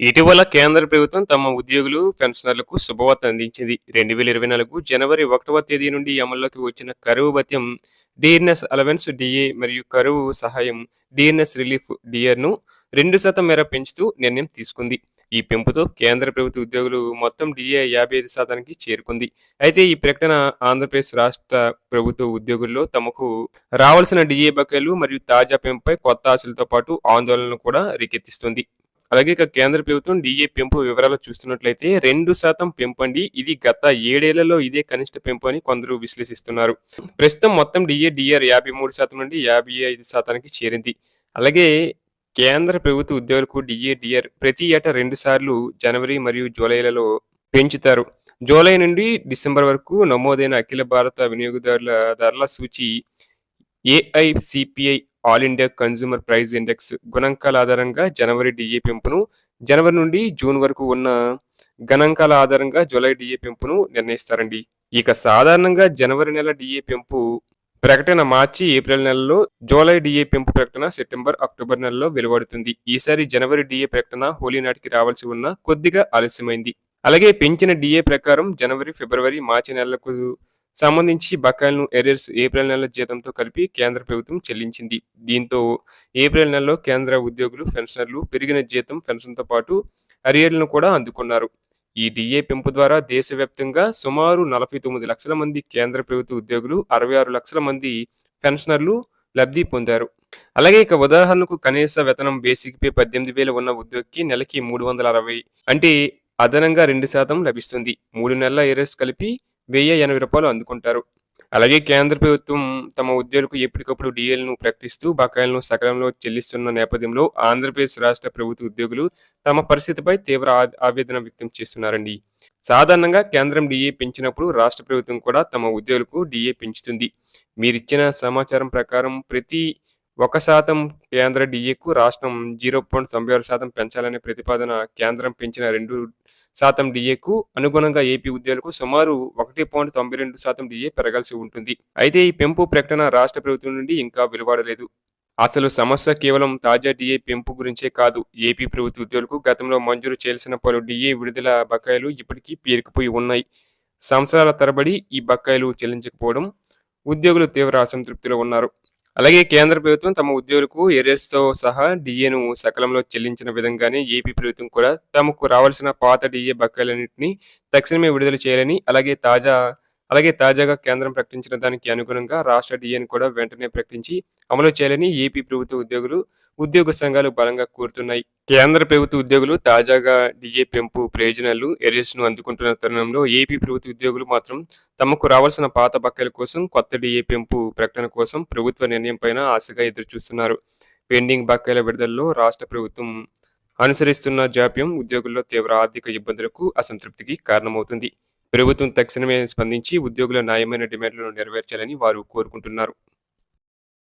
ఇటీవల కేంద్ర ప్రభుత్వం తమ ఉద్యోగులు, పెన్షనర్లకు శుభవార్త అందించింది. 2024 జనవరి ఒకటవ తేదీ నుండి అమల్లోకి వచ్చిన కరువు భత్యం, డిఎన్ఎస్ అలవెన్స్ డిఏ మరియు కరువు సహాయం డిఎన్ఎస్ రిలీఫ్ డిఆర్‌ను రెండు శాతం మేర పెంచుతూ నిర్ణయం తీసుకుంది. ఈ పెంపుతో కేంద్ర ప్రభుత్వ ఉద్యోగులు మొత్తం డిఏ యాభై ఐదు శాతానికి చేరుకుంది. అయితే ఈ ప్రకటన ఆంధ్రప్రదేశ్ రాష్ట్ర ప్రభుత్వ ఉద్యోగుల్లో తమకు రావాల్సిన డిఏ బకాయిలు మరియు తాజా పెంపుపై కొత్త ఆశలతో పాటు ఆందోళనలను కూడా రేకెత్తిస్తుంది. అలాగే ఇక కేంద్ర ప్రభుత్వం డిఏ పెంపు వివరాలు చూస్తున్నట్లయితే రెండు శాతం పెంపండి. ఇది గత ఏడేళ్ళలో ఇదే కనిష్ట పెంపు అని కొందరు విశ్లేషిస్తున్నారు. ప్రస్తుతం మొత్తం డిఏ డిఆర్ 53% నుండి యాభై ఐదు శాతానికి చేరింది. అలాగే కేంద్ర ప్రభుత్వ ఉద్యోగులకు డిఏ డిఆర్ ప్రతి ఏటా రెండు సార్లు జనవరి మరియు జూలైలలో పెంచుతారు. జూలై నుండి డిసెంబర్ వరకు నమోదైన అఖిల భారత వినియోగదారుల ధరల సూచి AICPI all India consumer price index గణాంకాల ఆధారంగా జనవరి డిఏ పెంపును, జనవరి నుండి జూన్ వరకు ఉన్న గణాంకాల ఆధారంగా జూలై డిఏ పెంపును నిర్ణయిస్తారండి. ఇక సాధారణంగా జనవరి నెల డిఏ పెంపు ప్రకటన మార్చి, ఏప్రిల్ నెలలో జూలై డిఏ పెంపు ప్రకటన సెప్టెంబర్, అక్టోబర్ నెలలో వెలువడుతుంది. ఈసారి జనవరి డిఏ ప్రకటన హోలీ నాటికి రావాల్సి ఉన్న కొద్దిగా ఆలస్యమైంది. అలాగే పెంచిన డిఏ ప్రకారం జనవరి, ఫిబ్రవరి, మార్చి నెలలకు సంబంధించి బకాయిలను ఎరియర్స్ ఏప్రిల్ నెల జీతంతో కలిపి కేంద్ర ప్రభుత్వం చెల్లించింది. దీంతో ఏప్రిల్ నెలలో కేంద్ర ఉద్యోగులు, పెన్షనర్లు పెరిగిన జీతం, పెన్షన్‌తో పాటు అరియర్లను కూడా అందుకున్నారు. ఈ డిఏ పెంపు ద్వారా దేశవ్యాప్తంగా సుమారు 49 లక్షల మంది కేంద్ర ప్రభుత్వ ఉద్యోగులు, 66 లక్షల మంది పెన్షనర్లు లబ్ధి పొందారు. అలాగే ఇక ఉదాహరణకు కనీస వేతనం బేసిక్ పే 18,000 ఉన్న ఉద్యోగికి నెలకి 360 అంటే అదనంగా రెండు శాతం లభిస్తుంది. మూడు నెలల ఏరియర్స్ కలిపి వెయ్యి ఎనభై రూపాయలు అందుకుంటారు. అలాగే కేంద్ర ప్రభుత్వం తమ ఉద్యోగులకు ఎప్పటికప్పుడు డిఎల్ను ప్రకటిస్తూ బకాయిలను సకాలంలో చెల్లిస్తున్న నేపథ్యంలో ఆంధ్రప్రదేశ్ రాష్ట్ర ప్రభుత్వ ఉద్యోగులు తమ పరిస్థితిపై తీవ్ర ఆవేదన వ్యక్తం చేస్తున్నారండి. సాధారణంగా కేంద్రం డిఏ పెంచినప్పుడు రాష్ట్ర ప్రభుత్వం కూడా తమ ఉద్యోగులకు డిఏ పెంచుతుంది. మీరిచ్చిన సమాచారం ప్రకారం ప్రతి ఒక శాతం కేంద్ర డిఏకు రాష్ట్రం 0.96% పెంచాలనే ప్రతిపాదన కేంద్రం పెంచిన రెండు శాతం డిఏకు అనుగుణంగా ఏపీ ఉద్యోగులకు సుమారు 1.92% డిఏ పెరగాల్సి ఉంటుంది. అయితే ఈ పెంపు ప్రకటన రాష్ట్ర ప్రభుత్వం నుండి ఇంకా వెలువడలేదు. అసలు సమస్య కేవలం తాజా డిఏ పెంపు గురించే కాదు. ఏపీ ప్రభుత్వ ఉద్యోగులకు గతంలో మంజూరు చేయాల్సిన పలు డిఏ విడుదల బకాయిలు ఇప్పటికీ పేరుకుపోయి ఉన్నాయి. సంవత్సరాల తరబడి ఈ బకాయిలు చెల్లించకపోవడం ఉద్యోగులు తీవ్ర అసంతృప్తిలో ఉన్నారు. అలాగే కేంద్ర ప్రభుత్వం తమ ఉద్యోగులకు ఏరియస్తో సహా డిఏను సకాలంలో చెల్లించిన విధంగానే ఏపీ ప్రభుత్వం కూడా తమకు రావాల్సిన పాత డిఏ బకాయిలన్నింటినీ తక్షణమే విడుదల చేయాలని అలాగే తాజా అలాగే తాజాగా కేంద్రం ప్రకటించిన దానికి అనుగుణంగా రాష్ట్ర డిఎన్ కూడా వెంటనే ప్రకటించి అమలు చేయాలని ఏపీ ప్రభుత్వ ఉద్యోగులు, ఉద్యోగ సంఘాలు బలంగా కోరుతున్నాయి. కేంద్ర ప్రభుత్వ ఉద్యోగులు తాజాగా డిఏ పెంపు ప్రయోజనాలు, ఎరియర్స్ను అందుకుంటున్న తరుణంలో ఏపీ ప్రభుత్వ ఉద్యోగులు మాత్రం తమకు రావాల్సిన పాత బకాయిల కోసం, కొత్త డిఏ పెంపు ప్రకటన కోసం ప్రభుత్వ నిర్ణయం పైన ఆశగా ఎదురుచూస్తున్నారు. పెండింగ్ బకాయిల విడుదలలో రాష్ట్ర ప్రభుత్వం అనుసరిస్తున్న జాప్యం ఉద్యోగుల్లో తీవ్ర ఆర్థిక ఇబ్బందులకు, అసంతృప్తికి కారణమవుతుంది. ప్రభుత్వం తక్షణమే స్పందించి ఉద్యోగుల న్యాయమైన డిమాండ్లను నెరవేర్చాలని వారు కోరుకుంటున్నారు.